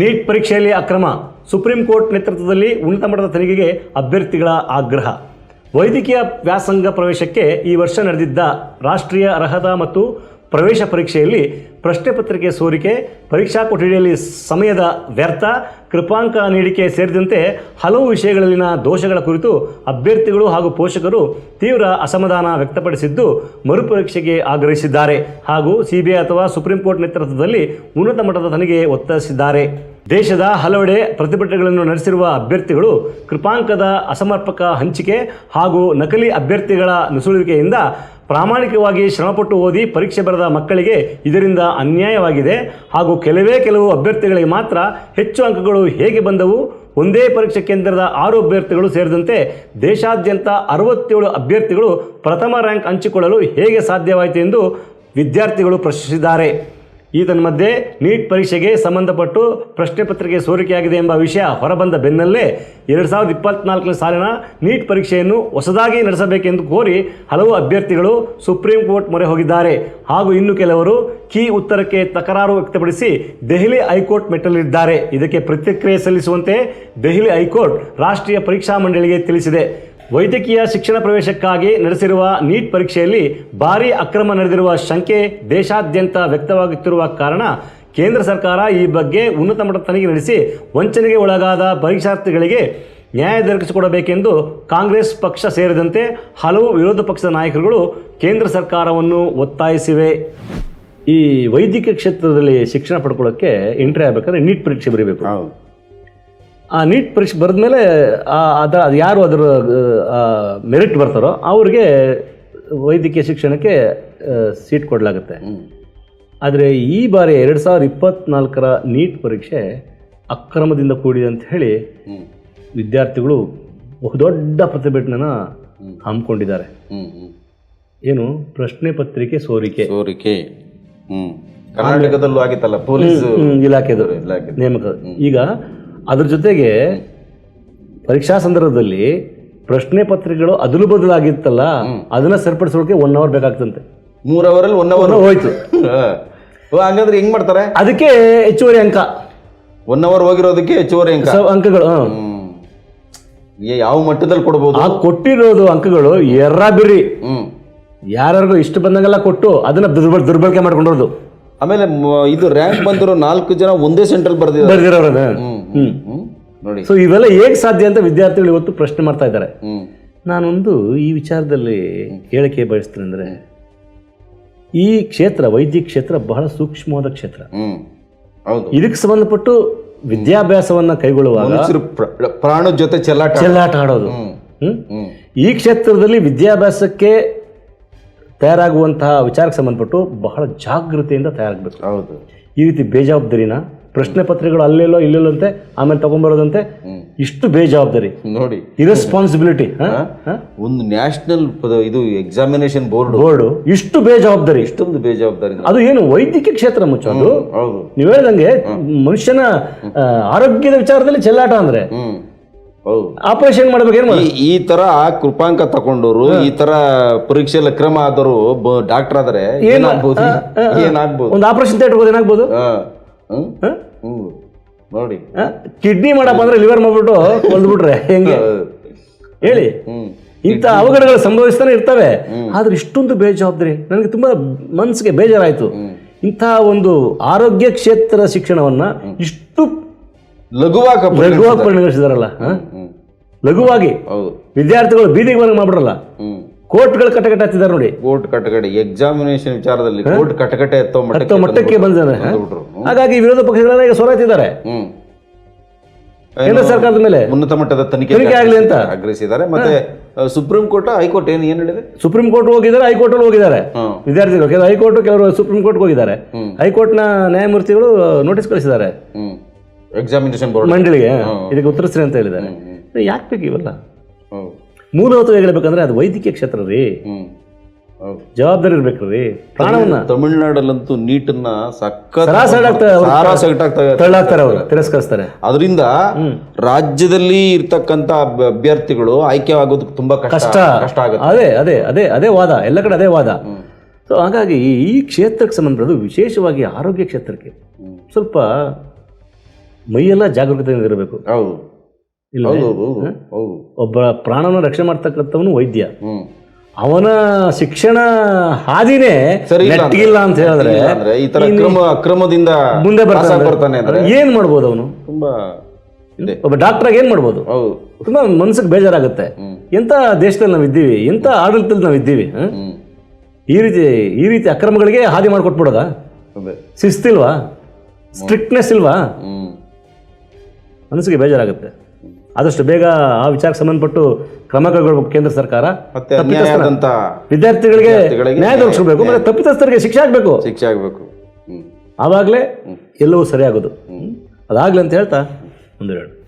Neat ಪರೀಕ್ಷೆಯಲ್ಲಿ ಅಕ್ರಮ. Supreme court ನೇತೃತ್ವದಲ್ಲಿ ಉನ್ನತ ಮಟ್ಟದ ತನಿಖೆಗೆ ಅಭ್ಯರ್ಥಿಗಳ ಆಗ್ರಹ. ವೈದ್ಯಕೀಯ ವ್ಯಾಸಂಗ ಪ್ರವೇಶಕ್ಕೆ ಈ ವರ್ಷ ನಡೆದಿದ್ದ ರಾಷ್ಟ್ರೀಯ ಅರ್ಹತಾ ಮತ್ತು ಪ್ರವೇಶ ಪರೀಕ್ಷೆಯಲ್ಲಿ ಪ್ರಶ್ನೆ ಪತ್ರಿಕೆ ಸೋರಿಕೆ, ಪರೀಕ್ಷಾ ಕೊಠಡಿಯಲ್ಲಿ ಸಮಯದ ವ್ಯರ್ಥ, ಕೃಪಾಂಕ ನೀಡಿಕೆ ಸೇರಿದಂತೆ ಹಲವು ವಿಷಯಗಳಲ್ಲಿನ ದೋಷಗಳ ಕುರಿತು ಅಭ್ಯರ್ಥಿಗಳು ಹಾಗೂ ಪೋಷಕರು ತೀವ್ರ ಅಸಮಾಧಾನ ವ್ಯಕ್ತಪಡಿಸಿದ್ದು ಮರುಪರೀಕ್ಷೆಗೆ ಆಗ್ರಹಿಸಿದ್ದಾರೆ ಹಾಗೂ ಸಿಬಿಐ ಅಥವಾ ಸುಪ್ರೀಂ ಕೋರ್ಟ್ ನೇತೃತ್ವದಲ್ಲಿ ಉನ್ನತ ಮಟ್ಟದ ತನಿಖೆ ಒತ್ತಾಯಿಸಿದ್ದಾರೆ. ದೇಶದ ಹಲವೆಡೆ ಪ್ರತಿಭಟನೆಗಳನ್ನು ನಡೆಸಿರುವ ಅಭ್ಯರ್ಥಿಗಳು ಕೃಪಾಂಕದ ಅಸಮರ್ಪಕ ಹಂಚಿಕೆ ಹಾಗೂ ನಕಲಿ ಅಭ್ಯರ್ಥಿಗಳ ನುಸುಳುವಿಕೆಯಿಂದ ಪ್ರಾಮಾಣಿಕವಾಗಿ ಶ್ರಮಪಟ್ಟು ಓದಿ ಪರೀಕ್ಷೆ ಬರೆದ ಮಕ್ಕಳಿಗೆ ಇದರಿಂದ ಅನ್ಯಾಯವಾಗಿದೆ. ಹಾಗೂ ಕೆಲವೇ ಕೆಲವು ಅಭ್ಯರ್ಥಿಗಳಿಗೆ ಮಾತ್ರ ಹೆಚ್ಚು ಅಂಕಗಳು ಹೇಗೆ ಬಂದವು? ಒಂದೇ ಪರೀಕ್ಷಾ ಕೇಂದ್ರದ ಆರು ಅಭ್ಯರ್ಥಿಗಳು ಸೇರಿದಂತೆ ದೇಶಾದ್ಯಂತ ಅರವತ್ತೇಳು ಅಭ್ಯರ್ಥಿಗಳು ಪ್ರಥಮ ರ್ಯಾಂಕ್ ಹಂಚಿಕೊಳ್ಳಲು ಹೇಗೆ ಸಾಧ್ಯವಾಯಿತು ಎಂದು ವಿದ್ಯಾರ್ಥಿಗಳು ಪ್ರಶ್ನಿಸಿದ್ದಾರೆ. ಈ ಮಧ್ಯೆ ನೀಟ್ ಪರೀಕ್ಷೆಗೆ ಸಂಬಂಧಪಟ್ಟು ಪ್ರಶ್ನೆ ಪತ್ರಿಕೆ ಸೋರಿಕೆಯಾಗಿದೆ ಎಂಬ ವಿಷಯ ಹೊರಬಂದ ಬೆನ್ನಲ್ಲೇ ಎರಡು ಸಾವಿರದ ಇಪ್ಪತ್ನಾಲ್ಕನೇ ಸಾಲಿನ ನೀಟ್ ಪರೀಕ್ಷೆಯನ್ನು ಹೊಸದಾಗಿ ನಡೆಸಬೇಕೆಂದು ಕೋರಿ ಹಲವು ಅಭ್ಯರ್ಥಿಗಳು ಸುಪ್ರೀಂ ಕೋರ್ಟ್ ಮೊರೆ ಹೋಗಿದ್ದಾರೆ. ಹಾಗೂ ಇನ್ನು ಕೆಲವರು ಕೀ ಉತ್ತರಕ್ಕೆ ತಕರಾರು ವ್ಯಕ್ತಪಡಿಸಿ ದೆಹಲಿ ಹೈಕೋರ್ಟ್ ಮೆಟ್ಟಲಿದ್ದಾರೆ. ಇದಕ್ಕೆ ಪ್ರತಿಕ್ರಿಯೆ ಸಲ್ಲಿಸುವಂತೆ ದೆಹಲಿ ಹೈಕೋರ್ಟ್ ರಾಷ್ಟ್ರೀಯ ಪರೀಕ್ಷಾ ಮಂಡಳಿಗೆ ತಿಳಿಸಿದೆ. ವೈದ್ಯಕೀಯ ಶಿಕ್ಷಣ ಪ್ರವೇಶಕ್ಕಾಗಿ ನಡೆಸಿರುವ ನೀಟ್ ಪರೀಕ್ಷೆಯಲ್ಲಿ ಭಾರೀ ಅಕ್ರಮ ನಡೆದಿರುವ ಶಂಕೆ ದೇಶಾದ್ಯಂತ ವ್ಯಕ್ತವಾಗುತ್ತಿರುವ ಕಾರಣ ಕೇಂದ್ರ ಸರ್ಕಾರ ಈ ಬಗ್ಗೆ ಉನ್ನತ ಮಟ್ಟದ ತನಿಖೆ ನಡೆಸಿ ವಂಚನೆಗೆ ಒಳಗಾದ ಪರೀಕ್ಷಾರ್ಥಿಗಳಿಗೆ ನ್ಯಾಯ ದೊರಕಿಸಿಕೊಡಬೇಕೆಂದು ಕಾಂಗ್ರೆಸ್ ಪಕ್ಷ ಸೇರಿದಂತೆ ಹಲವು ವಿರೋಧ ಪಕ್ಷದ ನಾಯಕರುಗಳು ಕೇಂದ್ರ ಸರ್ಕಾರವನ್ನು ಒತ್ತಾಯಿಸಿವೆ. ಈ ವೈದ್ಯಕೀಯ ಕ್ಷೇತ್ರದಲ್ಲಿ ಶಿಕ್ಷಣ ಪಡ್ಕೊಳ್ಳೋಕ್ಕೆ ಎಂಟ್ರಿ ಆಗಬೇಕಾದ್ರೆ ನೀಟ್ ಪರೀಕ್ಷೆ ಬರೀಬೇಕು. ಆ ನೀಟ್ ಪರೀಕ್ಷೆ ಬರೆದ ಮೇಲೆ ಅದರ ಅದು ಯಾರು ಅದರ ಮೆರಿಟ್ ಬರ್ತಾರೋ ಅವ್ರಿಗೆ ವೈದ್ಯಕೀಯ ಶಿಕ್ಷಣಕ್ಕೆ ಸೀಟ್ ಕೊಡಲಾಗುತ್ತೆ. ಆದರೆ ಈ ಬಾರಿ ಎರಡು ಸಾವಿರದ ಇಪ್ಪತ್ನಾಲ್ಕರ ನೀಟ್ ಪರೀಕ್ಷೆ ಅಕ್ರಮದಿಂದ ಕೂಡಿದೆ ಅಂತ ಹೇಳಿ ವಿದ್ಯಾರ್ಥಿಗಳು ಬಹುದೊಡ್ಡ ಪ್ರತಿಭಟನೆನ ಹ್ಮ್. ಹಮ್ಮಿಕೊಂಡಿದ್ದಾರೆ. ಹ್ಮ್ ಹ್ಮ್. ಏನು? ಪ್ರಶ್ನೆ ಪತ್ರಿಕೆ ಸೋರಿಕೆ. ಸೋರಿಕೆ. ಕರ್ನಾಟಕದಲ್ಲೂ ಆಗಿತ್ತಲ್ಲ ಪೊಲೀಸ್ ಇಲಾಖೆದು. ಇಲಾಖೆ ನೇಮಕ ಈಗ ಅದ್ರ ಜೊತೆಗೆ ಪರೀಕ್ಷಾ ಸಂದರ್ಭದಲ್ಲಿ ಪ್ರಶ್ನೆ ಪತ್ರಿಕೆಗಳು ಅದಲು ಬದಲಾಗಿತ್ತಲ್ಲ ಅದನ್ನ ಸರಿಪಡಿಸೋಕೆ ಒನ್ ಅವರ್ ಬೇಕಾಗ್ತಂತೆ. ಮೂರ್ ಅವರಲ್ಲಿ ಒನ್ ಅವರ್ ಹೋಯ್ತು. ಹಂಗಂದ್ರೆ ಹೆಂಗ್ ಮಾಡ್ತಾರೆ? ಅದಕ್ಕೆ ಹೆಚ್ಚುವರಿ ಅಂಕ. ಒನ್ ಅವರ್ ಹೋಗಿರೋದಕ್ಕೆ ಹೆಚ್ಚುವರಿ ಅಂಕ. ಅಂಕಗಳು ಯಾವ ಮಟ್ಟದಲ್ಲಿ ಕೊಡ್ಬೋದು? ಆ ಕೊಟ್ಟಿರೋದು ಅಂಕಗಳು ಎರ್ರ ಬಿರಿ ಹ್ಮ್. ಯಾರ್ಯಾರಿಗೂ ಇಷ್ಟು ಬಂದಂಗೆಲ್ಲ ಕೊಟ್ಟು ಅದನ್ನ ದುರ್ಬಳ ದುರ್ಬಳಕೆ ಮಾಡ್ಕೊಂಡಿರೋದು ಆಮೇಲೆ ಇದು ರ್ಯಾಂಕ್ ಬಂದಿರೋ ನಾಲ್ಕು ಜನ ಒಂದೇ ಸೆಂಟ್ರಲ್ ಬರ್ದಿದ್ದಾರೆ. ಹ್ಮ್. ನೋಡಿ. ಸೊ ಇವೆಲ್ಲ ಹೇಗೆ ಸಾಧ್ಯ ಅಂತ ವಿದ್ಯಾರ್ಥಿಗಳು ಇವತ್ತು ಪ್ರಶ್ನೆ ಮಾಡ್ತಾ ಇದ್ದಾರೆ. ನಾನೊಂದು ಈ ವಿಚಾರದಲ್ಲಿ ಹೇಳಿಕೆ ಬಯಸ್ತೇನೆ ಅಂದರೆ ಈ ಕ್ಷೇತ್ರ ವೈದ್ಯ ಕ್ಷೇತ್ರ ಬಹಳ ಸೂಕ್ಷ್ಮವಾದ ಕ್ಷೇತ್ರ. ಇದಕ್ಕೆ ಸಂಬಂಧಪಟ್ಟು ವಿದ್ಯಾಭ್ಯಾಸವನ್ನ ಕೈಗೊಳ್ಳುವಾಗ ಪ್ರಾಣ ಜೊತೆ ಚೆಲ್ಲಾಟ ಚೆಲ್ಲಾಟ ಆಡೋದು. ಈ ಕ್ಷೇತ್ರದಲ್ಲಿ ವಿದ್ಯಾಭ್ಯಾಸಕ್ಕೆ ತಯಾರಾಗುವಂತಹ ವಿಚಾರಕ್ಕೆ ಸಂಬಂಧಪಟ್ಟು ಬಹಳ ಜಾಗೃತಿಯಿಂದ ತಯಾರಾಗಬೇಕು. ಹೌದು. ಈ ರೀತಿ ಬೇಜವಾಬ್ದಾರಿನ ಪ್ರಶ್ನೆ ಪತ್ರಿಕೆಗಳು ಅಲ್ಲೆಲ್ಲೋ ಇಲ್ಲೆಲ್ಲೋ ಅಂತೆ ಆಮೇಲೆ ತಗೊಂಬರೋದಂತೆ. ಇಷ್ಟು ಬೇಜವಾಬ್ದಾರಿ. ನೋಡಿ. ಇರೆಸ್ಪಾನ್ಸಿಬಿಲಿಟಿ ಒಂದು ನ್ಯಾಷನಲ್ ಇದು ಎಕ್ಸಾಮಿನೇಷನ್ ಬೋರ್ಡ್ ಬೋರ್ಡ್ ಇಷ್ಟು ಬೇಜವಾಬ್ದಾರಿ. ಇಷ್ಟೊಂದು ಬೇಜವಾಬ್ದಾರಿ ಅದು ಏನು ವೈದ್ಯಕೀಯ ಕ್ಷೇತ್ರ ಮುಚ್ಚೋದು ಹೌದು. ನೀವು ಹೇಳ್ದಂಗೆ ಮನುಷ್ಯನ ಆರೋಗ್ಯದ ವಿಚಾರದಲ್ಲಿ ಚೆಲ್ಲಾಟ ಅಂದ್ರೆ. ಹೌದು. ಆಪರೇಷನ್ ಮಾಡ್ಬೇಕು ಏನು ಈ ತರ ಕೃಪಾಂಕ ತಕೊಂಡವರು ಈ ತರ ಪರೀಕ್ಷೆಯಲ್ಲಿ ಕ್ರಮ ಆದರು ಡಾಕ್ಟರ್ ಆದ್ರೆ ಏನಾಗ್ಬೋದು? ಏನಾಗ್ಬೋದು? ಒಂದು ಆಪರೇಷನ್ ಥಿಯೇಟರ್ ಏನಾಗ್ಬೋದು. ಹ್ಮ್? ನೋಡಿ. ಕಿಡ್ನಿ ಮಾಡಪ್ಪ ಅಂದ್ರೆ ಲಿವರ್ ಮಾಡ್ಬಿಟ್ಟು ಕೊಂದ್ಬಿಟ್ರೆ ಹೆಂಗೆ? ಹೇಳಿ. ಇಂಥ ಅವಘಡಗಳು ಸಂಭವಿಸ್ತಾನೆ ಇರ್ತವೆ. ಆದ್ರೆ ಇಷ್ಟೊಂದು ಬೇಜವಾಬ್ದಾರಿ. ನನಗೆ ತುಂಬಾ ಮನಸ್ಸಿಗೆ ಬೇಜಾರಾಯ್ತು. ಇಂಥ ಒಂದು ಆರೋಗ್ಯ ಕ್ಷೇತ್ರ ಶಿಕ್ಷಣವನ್ನ ಇಷ್ಟು ಲಘುವಾಗ ಲಘುವಾಗಿ ಪರಿಗಣಿಸಿದಾರಲ್ಲ? ಲಘುವಾಗಿ. ವಿದ್ಯಾರ್ಥಿಗಳು ಬೀದಿಗೆ ಬಂದು ಮಾಡ್ಬಿಡಲ್ಲ ಹ್ಮ್. ಕೋರ್ಟ್ಗಳು ಕಟಕಟ ಹತ್ತಿದ್ದಾರೆ ನೋಡಿ. ಕೋರ್ಟ್ ಕಟಕಟೆ ಎಕ್ಸಾಮಿನೇಷನ್ ವಿಚಾರದಲ್ಲಿ ಕೋರ್ಟ್ ಕಟಕಟೆ ಎತ್ತೋ ಹತ್ತೋ ಮಟ್ಟಕ್ಕೆ ಬಂದಿದ್ದಾರೆ. ಬಂದ್ಬಿಟ್ರು. ಹಾಗಾಗಿ ವಿರೋಧ ಪಕ್ಷಗಳೆಲ್ಲ ಈಗ ಸೋರಾಯ್ತಿದ್ದಾರೆ ಹ್ಮ್. ಕೇಂದ್ರ ಸರ್ಕಾರದ ಮೇಲೆ. ಉನ್ನತ ಮಟ್ಟದ ತನಿಖೆ ಆಗಲಿ ಆಗ್ಲಿ ಅಂತ. ಆಗ್ರಹಿಸಿದ್ದಾರೆ. ಮತ್ತೆ ಸುಪ್ರೀಂ ಕೋರ್ಟ್ ಹೈಕೋರ್ಟ್ ಏನು ಏನ್ ಹೇಳಿದೆ? ಸುಪ್ರೀಂ ಕೋರ್ಟ್ ಹೋಗಿದ್ದಾರೆ ಹೈಕೋರ್ಟ್ ಅಲ್ಲಿ ಹೋಗಿದ್ದಾರೆ. ಹ್ಮ್ ವಿದ್ಯಾರ್ಥಿಗಳು ಕೆಲವರು ಹೈಕೋರ್ಟ್ ಕೆಲವರು ಸುಪ್ರೀಂ ಕೋರ್ಟ್ ಹೋಗಿದ್ದಾರೆ. ಹೈಕೋರ್ಟ್ ಹೈಕೋರ್ಟ್ನ ನ್ಯಾಯಮೂರ್ತಿಗಳು ನೋಟಿಸ್ ಕಳಿಸಿದ್ದಾರೆ. ಹ್ಮ್. ಎಕ್ಸಾಮಿನೇಷನ್ ಬೋರ್ಡ್ ಮಂಡಳಿಗೆ. ಇದಕ್ಕೆ ಉತ್ತರಿಸ್ರಿ ಅಂತ ಹೇಳಿದ್ದಾರೆ. ಯಾಕೆ ಬೇಕು ಇವೆಲ್ಲ? ಮೂಲಭೂತವಾಗಿ ಹೇಳ್ಬೇಕಂದ್ರೆ ಅದು ವೈದ್ಯಕೀಯ ಕ್ಷೇತ್ರ ರೀ. ಜವಾಬ್ದಾರಿ ಇರ್ಬೇಕು ರೀ. ಪ್ರಾಣವನ್ನ ತಮಿಳ್ನಾಡಲ್ಲಂತೂ ನೀಟನ್ನ ಆಗ್ತಾ- ಅವ್ರು. ತಳ್ಳಾಕ್ತಾರೆ ತಿರಸ್ಕರಿಸ್ತಾರೆ. ಅದರಿಂದ ರಾಜ್ಯದಲ್ಲಿ ಇರ್ತಕ್ಕಂತ ಅಭ್ಯರ್ಥಿಗಳು ಆಯ್ಕೆ ಆಗೋದಕ್ಕೆ ತುಂಬಾ ಕಷ್ಟ. ಕಷ್ಟ. ಆಗುತ್ತೆ. ಅದೇ ಅದೇ ಅದೇ ಅದೇ ವಾದ. ಎಲ್ಲ ಕಡೆ ಅದೇ ವಾದ. ಸೊ ಹಾಗಾಗಿ ಈ- ಕ್ಷೇತ್ರಕ್ಕೆ ಸಂಬಂಧಪಟ್ಟದ್ದು ವಿಶೇಷವಾಗಿ ಆರೋಗ್ಯ ಕ್ಷೇತ್ರಕ್ಕೆ. ಸ್ವಲ್ಪ ಮೈಯೆಲ್ಲ ಜಾಗರೂಕತೆಯಿಂದ ಇರಬೇಕು. ಹೌದು. ಇಲ್ಲ ಒಬ್ಬ ಪ್ರಾಣನ ರಕ್ಷಣೆ ಮಾಡ್ತಕ್ಕಂಥವನು ವೈದ್ಯ. ಅವನ ಶಿಕ್ಷಣ ಹಾದಿನೇ ನೆಟ್ಟಿಗಿಲ್ಲ ಅಂತ ಹೇಳಿದ್ರೆ ಈ ತರ ಅಕ್ರಮ ಅಕ್ರಮದಿಂದ ಮುಂದೆ ಬರ್ತಾನೆ ಏನ್ ಮಾಡ್ಬೋದು ಅವನು? ತುಂಬಾ ಒಬ್ಬ ಡಾಕ್ಟರ್ ಏನ್ ಮಾಡ್ಬೋದು? ತುಂಬಾ ಮನ್ಸಿಗೆ ಬೇಜಾರಾಗುತ್ತೆ. ಎಂತ ದೇಶದಲ್ಲಿ ನಾವು ಇದ್ದೀವಿ ಎಂತ ಆಡಳಿತದಲ್ಲಿ ನಾವು ಇದ್ದೀವಿ? ಈ ರೀತಿ ಈ ರೀತಿ ಅಕ್ರಮಗಳಿಗೆ ಹಾದಿ ಮಾಡಿಕೊಟ್ಬಿಡೋದ? ಶಿಸ್ತಿಲ್ವಾ? ಸ್ಟ್ರಿಕ್ಟ್ನೆಸ್ ಇಲ್ವಾ? ಮನಸ್ಸಿಗೆ ಬೇಜಾರಾಗುತ್ತೆ. ಆದಷ್ಟು ಬೇಗ ಆ ವಿಚಾರಕ್ಕೆ ಸಂಬಂಧಪಟ್ಟು ಕ್ರಮ ಕೈಗೊಳ್ಬೇಕು ಕೇಂದ್ರ ಸರ್ಕಾರ. ಮತ್ತೆ ಅನ್ಯಾಯ ಆದಂತ ವಿದ್ಯಾರ್ಥಿಗಳಿಗೆ ವಿದ್ಯಾರ್ಥಿಗಳಿಗೆ ನ್ಯಾಯ ದೊರಕಿಸ್ಬೇಕು ಮತ್ತೆ ತಪ್ಪಿತಸ್ಥರಿಗೆ ಶಿಕ್ಷೆ ಆಗಬೇಕು. ಶಿಕ್ಷೆ ಆಗ್ಬೇಕು. ಆವಾಗಲೇ ಎಲ್ಲವೂ ಸರಿಯಾಗೋದು. ಅದಾಗ್ಲಿ ಅಂತ ಹೇಳ್ತಾ ಮುಂದೆ ಹೇಳು